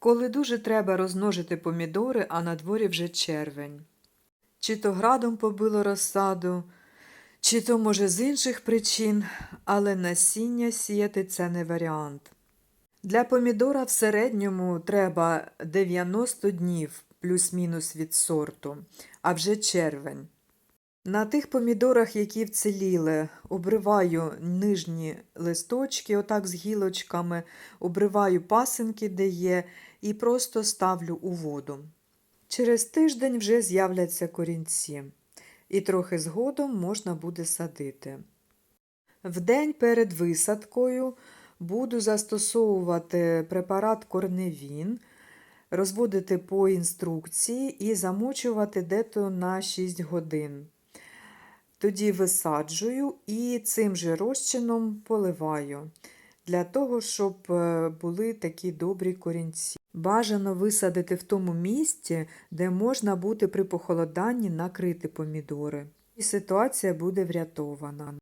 Коли дуже треба розмножити помідори, а на дворі вже червень. Чи то градом побило розсаду, чи то, може, з інших причин, але насіння сіяти це не варіант. Для помідора в середньому треба 90 днів плюс-мінус від сорту, а вже червень. На тих помідорах, які вціліли, обриваю нижні листочки, отак з гілочками, обриваю пасинки, де є, і просто ставлю у воду. Через тиждень вже з'являться корінці, і трохи згодом можна буде садити. В день перед висадкою буду застосовувати препарат корневін, розводити по інструкції і замочувати дето на 6 годин. Тоді висаджую і цим же розчином поливаю, для того, щоб е, були такі добрі корінці. Бажано висадити в тому місці, де можна буде при похолоданні накрити помідори. І ситуація буде врятована.